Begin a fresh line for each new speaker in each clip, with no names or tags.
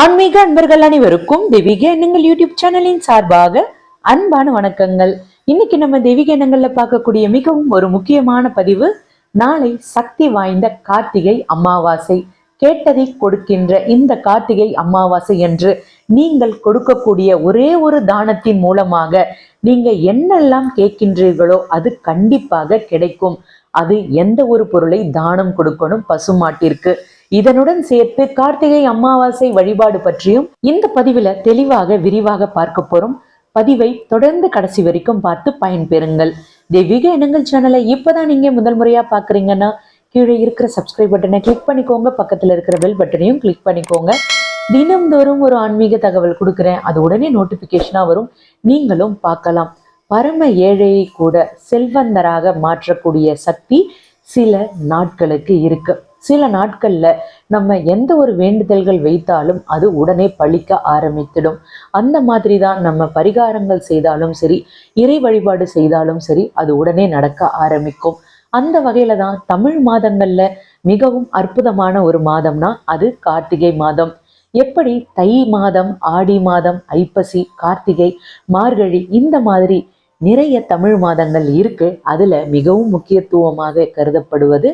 ஆன்மீக அன்பர்கள் அனைவருக்கும் தெய்வீக எண்ணங்கள் யூடியூப் சேனலின் சார்பாக அன்பான வணக்கங்கள். இன்னைக்கு நம்ம தெய்வீக எண்ணங்கள்ல பார்க்கக்கூடிய மிகவும் ஒரு முக்கியமான பதிவு நாளை சக்தி வாய்ந்த கார்த்திகை அமாவாசை. கேட்டதை கொடுக்கின்ற இந்த கார்த்திகை அமாவாசை என்று நீங்கள் கொடுக்கக்கூடிய ஒரே ஒரு தானத்தின் மூலமாக நீங்க என்னெல்லாம் கேட்கின்றீர்களோ அது கண்டிப்பாக கிடைக்கும். அது எந்த ஒரு பொருளை தானம் கொடுக்கணும் பசுமாட்டிற்கு. இதனுடன் சேர்த்து கார்த்திகை அமாவாசை வழிபாடு பற்றியும் இந்த பதிவுல தெளிவாக விரிவாக பார்க்க போறோம். பதிவை தொடர்ந்து கடைசி வரைக்கும் பார்த்து பயன்பெறுங்கள். தெய்வீக எண்ணங்கள் சேனலை இப்பதான் நீங்க முதல் முறையா பாக்குறீங்கன்னா கீழே இருக்கிற சப்ஸ்கிரைப் பட்டனை கிளிக் பண்ணிக்கோங்க. பக்கத்துல இருக்கிற பெல் பட்டனையும் கிளிக் பண்ணிக்கோங்க. தினம்தோறும் ஒரு ஆன்மீக தகவல் கொடுக்குறேன். அது உடனே நோட்டிபிகேஷனா வரும். நீங்களும் பார்க்கலாம். பரம ஏழையை கூட செல்வந்தராக மாற்றக்கூடிய சக்தி சில நாட்களுக்கு இருக்கு. சில நாட்கள்ல நம்ம எந்த ஒரு வேண்டுதல்கள் வைத்தாலும் அது உடனே பழிக்க ஆரம்பித்திடும். அந்த மாதிரி தான் நம்ம பரிகாரங்கள் செய்தாலும் சரி இறை வழிபாடு செய்தாலும் சரி அது உடனே நடக்க ஆரம்பிக்கும். அந்த வகையில தான் தமிழ் மாதங்கள்ல மிகவும் அற்புதமான ஒரு மாதம்னா அது கார்த்திகை மாதம். எப்படி தை மாதம் ஆடி மாதம் ஐப்பசி கார்த்திகை மார்கழி இந்த மாதிரி நிறைய தமிழ் மாதங்கள் இருக்கு. அதுல மிகவும் முக்கியத்துவமாக கருதப்படுவது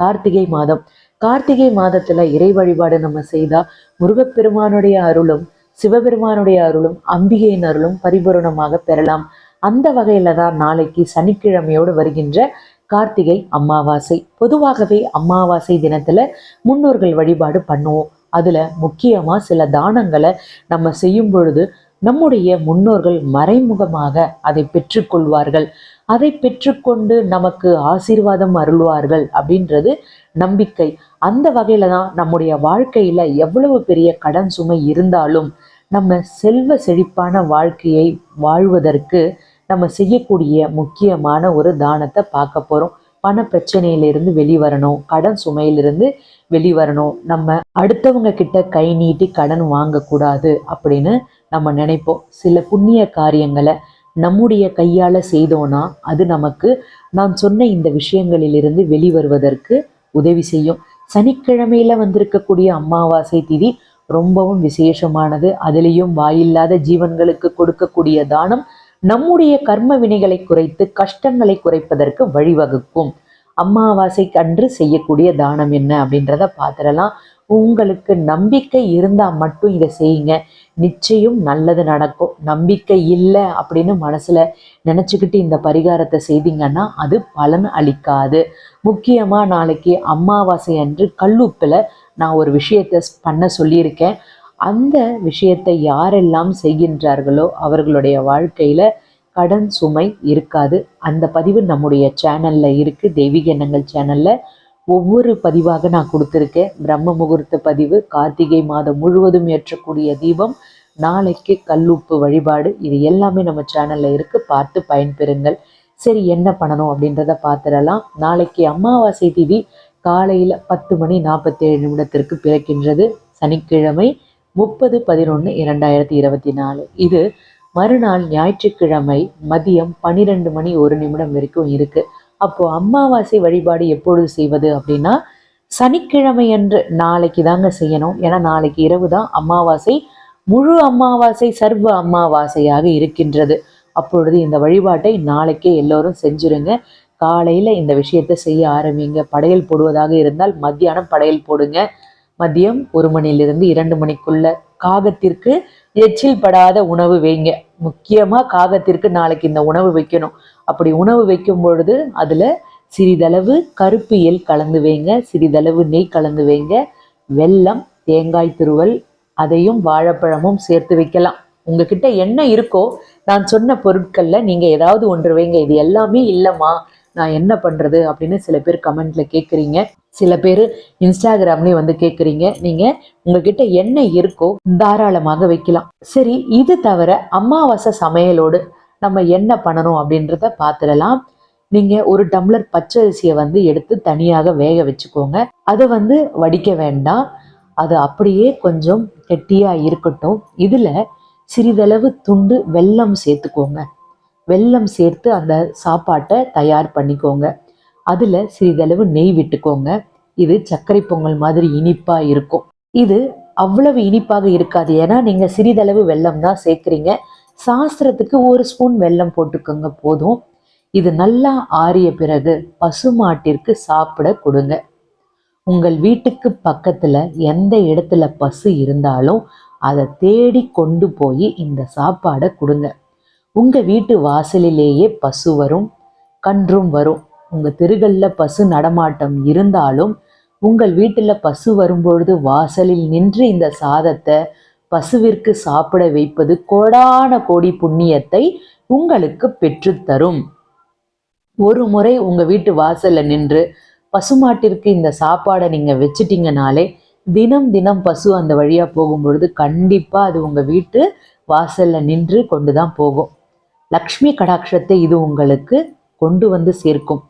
கார்த்திகை மாதம். கார்த்திகை மாதத்துல இறை வழிபாடு நம்ம செய்தா முருகப்பெருமானுடைய அருளும் சிவபெருமானுடைய அருளும் அம்பிகையின் அருளும் பரிபூரணமாக பெறலாம். அந்த வகையில தான் நாளைக்கு சனிக்கிழமையோடு வருகின்ற கார்த்திகை அமாவாசை. பொதுவாகவே அமாவாசை தினத்துல முன்னோர்கள் வழிபாடு பண்ணுவோம். அதுல முக்கியமா சில தானங்களை நம்ம செய்யும் பொழுது நம்முடைய முன்னோர்கள் மறைமுகமாக அதை பெற்றுக்கொள்வார்கள். அதை பெற்றுக்கொண்டு நமக்கு ஆசீர்வாதம் அருள்வார்கள் அப்படின்றது நம்பிக்கை. அந்த வகையில தான் நம்முடைய வாழ்க்கையில எவ்வளவு பெரிய கடன் சுமை இருந்தாலும் நம்ம செல்வ செழிப்பான வாழ்க்கையை வாழ்வதற்கு நம்ம செய்யக்கூடிய முக்கியமான ஒரு தானத்தை பார்க்க போறோம். பண பிரச்சனையிலிருந்து வெளிவரணும் கடன் சுமையிலிருந்து வெளிவரணும். நம்ம அடுத்தவங்க கிட்ட கை நீட்டி கடன் வாங்கக்கூடாது அப்படின்னு நம்ம நினைப்போம். சில புண்ணிய காரியங்களை நம்முடைய கையால செய்தோன்னா அது நமக்கு நான் சொன்ன இந்த விஷயங்களிலிருந்து வெளிவருவதற்கு உதவி செய்யும். சனிக்கிழமையில வந்திருக்கக்கூடிய அமாவாசை திதி ரொம்பவும் விசேஷமானது. அதுலேயும் வாயில்லாத ஜீவன்களுக்கு கொடுக்கக்கூடிய தானம் நம்முடைய கர்ம வினைகளை குறைத்து கஷ்டங்களை குறைப்பதற்கு வழிவகுக்கும். அம்மாவாசை அன்று செய்யக்கூடிய தானம் என்ன அப்படின்றத பார்த்துடலாம். உங்களுக்கு நம்பிக்கை இருந்தால் மட்டும் இதை செய்யுங்க. நிச்சயம் நல்லது நடக்கும். நம்பிக்கை இல்லை அப்படின்னு மனசில் நினச்சிக்கிட்டு இந்த பரிகாரத்தை செய்தீங்கன்னா அது பலன் அளிக்காது. முக்கியமாக நாளைக்கு அமாவாசை அன்று கல்லுப்பில் நான் ஒரு விஷயத்தை பண்ண சொல்லியிருக்கேன். அந்த விஷயத்தை யாரெல்லாம் செய்கின்றார்களோ அவர்களுடைய வாழ்க்கையில் கடன் சுமை இருக்காது. அந்த பதிவு நம்முடைய சேனலில் இருக்குது தெய்வீக எண்ணங்கள் சேனலில் ஒவ்வொரு பதிவாக நான் கொடுத்துருக்கேன். பிரம்ம முகூர்த்த பதிவு கார்த்திகை மாதம் முழுவதும் ஏற்றக்கூடிய தீபம் நாளைக்கு கல்லுப்பு வழிபாடு இது எல்லாமே நம்ம சேனலில் இருக்குது பார்த்து பயன்பெறுங்கள். சரி என்ன பண்ணணும் அப்படின்றத பார்த்துடலாம். நாளைக்கு அமாவாசை திதி காலையில் பத்து மணி நாற்பத்தேழு நிமிடத்திற்கு பிறக்கின்றது. சனிக்கிழமை முப்பது பதினொன்று இரண்டாயிரத்தி இருபத்தி நாலு. இது மறுநாள் ஞாயிற்றுக்கிழமை மதியம் பன்னிரெண்டு மணி ஒரு நிமிடம் வரைக்கும் இருக்குது அப்போ அமாவாசை வழிபாடு எப்பொழுது செய்வது அப்படின்னா சனிக்கிழமை அன்று நாளைக்கு தாங்க செய்யணும். ஏன்னா நாளைக்கு இரவு தான் அமாவாசை முழு அமாவாசை சர்வ அமாவாசையாக இருக்கின்றது. அப்பொழுது இந்த வழிபாட்டை நாளைக்கே எல்லோரும் செஞ்சுருங்க. காலையில் இந்த விஷயத்தை செய்ய ஆரம்பிங்க. படையல் போடுவதாக இருந்தால் மத்தியானம் படையல் போடுங்க. மதியம் ஒரு மணிலிருந்து இரண்டு மணிக்குள்ள காகத்திற்கு எச்சில் படாத உணவு வைங்க. முக்கியமாக காகத்திற்கு நாளைக்கு இந்த உணவு வைக்கணும். அப்படி உணவு வைக்கும் பொழுது அதில் சிறிதளவு கருப்பு எல் கலந்து வைங்க சிறிதளவு நெய் கலந்து வைங்க வெல்லம் தேங்காய் துருவல் அதையும் வாழைப்பழமும் சேர்த்து வைக்கலாம். உங்ககிட்ட என்ன இருக்கோ நான் சொன்ன பொருட்களில் நீங்கள் ஏதாவது ஒன்று வைங்க. இது எல்லாமே இல்லைம்மா நான் என்ன பண்ணுறது அப்படின்னு சில பேர் கமெண்ட்ல கேட்குறீங்க சில பேர் இன்ஸ்டாகிராம்லேயும் வந்து கேட்குறீங்க நீங்கள் உங்ககிட்ட என்ன இருக்கோ தாராளமாக வைக்கலாம். சரி இது தவிர அமாவாசை சமையலோடு நம்ம என்ன பண்ணணும் அப்படின்றத பார்த்துடலாம். நீங்கள் ஒரு டம்ளர் பச்சை அரிசியை வந்து எடுத்து தனியாக வேக வச்சுக்கோங்க. அதை வந்து வடிக்க வேண்டாம். அது அப்படியே கொஞ்சம் கெட்டியாக இருக்கட்டும். இதில் சிறிதளவு துண்டு வெல்லம் சேர்த்துக்கோங்க. வெல்லம் சேர்த்து அந்த சாப்பாட்டை தயார் பண்ணிக்கோங்க. அதில் சிறிதளவு நெய் விட்டுக்கோங்க. இது சர்க்கரை பொங்கல் மாதிரி இனிப்பாக இருக்கும். இது அவ்வளவு இனிப்பாக இருக்காது. ஏன்னா நீங்க சிறிதளவு வெல்லம் தான் சேர்க்குறீங்க. சாஸ்திரத்துக்கு ஒரு ஸ்பூன் வெல்லம் போட்டுக்கோங்க போதும். இது நல்லா ஆறிய பிறகு பசுமாட்டிற்கு சாப்பிட கொடுங்க. உங்கள் வீட்டுக்கு பக்கத்துல எந்த இடத்துல பசு இருந்தாலும் அதை தேடி கொண்டு போய் இந்த சாப்பாடை கொடுங்க. உங்க வீட்டு வாசலிலேயே பசு வரும் கன்றும் வரும். உங்க தெருகல்ல பசு நடமாட்டம் இருந்தாலும் உங்கள் வீட்டுல பசு வரும்பொழுது வாசலில் நின்று இந்த சாதத்தை பசுவிற்கு சாப்பிட வைப்பது கோடான கோடி புண்ணியத்தை உங்களுக்கு பெற்றுத்தரும் ஒரு முறை உங்க வீட்டு வாசல்ல நின்று பசுமாட்டிற்கு இந்த சாப்பாடை நீங்க வச்சிட்டீங்கனாலே தினம் தினம் பசு அந்த வழியா போகும்பொழுது கண்டிப்பா அது உங்க வீட்டு வாசல்ல நின்று கொண்டு தான் போகும். லக்ஷ்மி கடாட்சத்தை இது உங்களுக்கு கொண்டு வந்து சேர்க்கும்.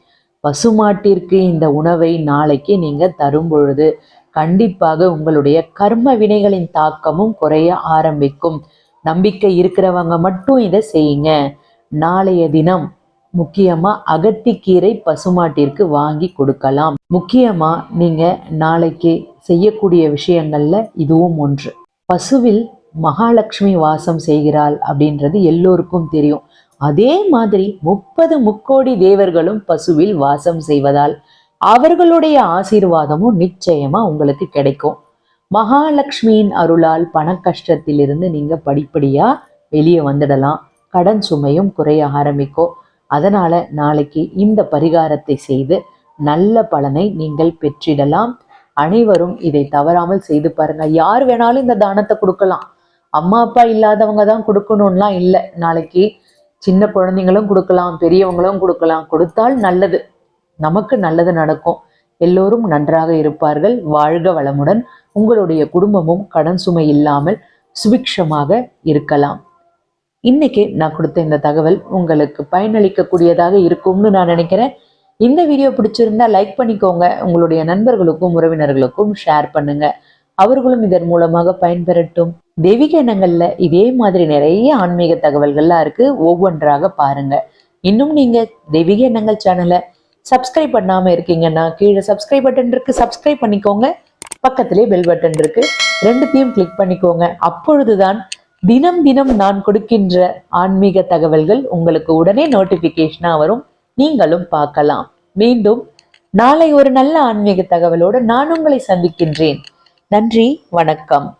பசுமாட்டிற்கு இந்த உணவை நாளைக்கு நீங்க தரும் பொழுது கண்டிப்பாக உங்களுடைய கர்ம வினைகளின் தாக்கமும் குறைய ஆரம்பிக்கும். நம்பிக்கை இருக்கிறவங்க மட்டும் இதை செய்யுங்க. நாளைய தினம் முக்கியமா அகத்திக்கீரை பசுமாட்டிற்கு வாங்கி கொடுக்கலாம். முக்கியமா நீங்க நாளைக்கு செய்யக்கூடிய விஷயங்கள்ல இதுவும் ஒன்று. பசுவில் மகாலட்சுமி வாசம் செய்கிறாள் அப்படின்றது எல்லோருக்கும் தெரியும். அதே மாதிரி முப்பது முக்கோடி தேவர்களும் பசுவில் வாசம் செய்வதால் அவர்களுடைய ஆசீர்வாதமும் நிச்சயமா உங்களுக்கு கிடைக்கும். மகாலட்சுமியின் அருளால் பண கஷ்டத்திலிருந்து நீங்க படிப்படியா வெளியே வந்துடலாம். கடன் சுமையும் குறைய ஆரம்பிக்கும். அதனால நாளைக்கு இந்த பரிகாரத்தை செய்து நல்ல பலனை நீங்கள் பெற்றிடலாம். அனைவரும் இதை தவறாமல் செய்து பாருங்க. யார் வேணாலும் இந்த தானத்தை கொடுக்கலாம். அம்மா அப்பா இல்லாதவங்க தான் கொடுக்கணும்லாம் இல்லை. நாளைக்கு சின்ன குழந்தைங்களும் கொடுக்கலாம் பெரியவங்களும் கொடுக்கலாம். கொடுத்தால் நல்லது. நமக்கு நல்லது நடக்கும். எல்லோரும் நன்றாக இருப்பார்கள். வாழ்க வளமுடன். உங்களுடைய குடும்பமும் கடன் சுமை இல்லாமல் சுபிக்ஷமாக இருக்கலாம். இன்னைக்கு நான் கொடுத்த இந்த தகவல் உங்களுக்கு பயனளிக்கக்கூடியதாக இருக்கும்னு நான் நினைக்கிறேன். இந்த வீடியோ பிடிச்சிருந்தா லைக் பண்ணிக்கோங்க. உங்களுடைய நண்பர்களுக்கும் உறவினர்களுக்கும் ஷேர் பண்ணுங்க. அவர்களும் இதன் மூலமாக பயன்பெறட்டும். தெய்வீக எண்ணங்கள்ல இதே மாதிரி நிறைய ஆன்மீக தகவல்கள்லாம் இருக்கு. ஒவ்வொன்றாக பாருங்க. இன்னும் நீங்க தெய்வீக எண்ணங்கள் சேனலை சப்ஸ்கிரைப் பண்ணாமல் இருக்கீங்கன்னா கீழே சப்ஸ்கிரைப் பட்டன் இருக்கு. சப்ஸ்கிரைப் பண்ணிக்கோங்க. பக்கத்திலே பெல் பட்டன் இருக்கு. ரெண்டுத்தையும் கிளிக் பண்ணிக்கோங்க. அப்பொழுதுதான் தினம் தினம் நான் கொடுக்கின்ற ஆன்மீக தகவல்கள் உங்களுக்கு உடனே நோட்டிஃபிகேஷனாக வரும். நீங்களும் பார்க்கலாம். மீண்டும் நாளை ஒரு நல்ல ஆன்மீக தகவலோடு நான் உங்களை சந்திக்கின்றேன். நன்றி வணக்கம்.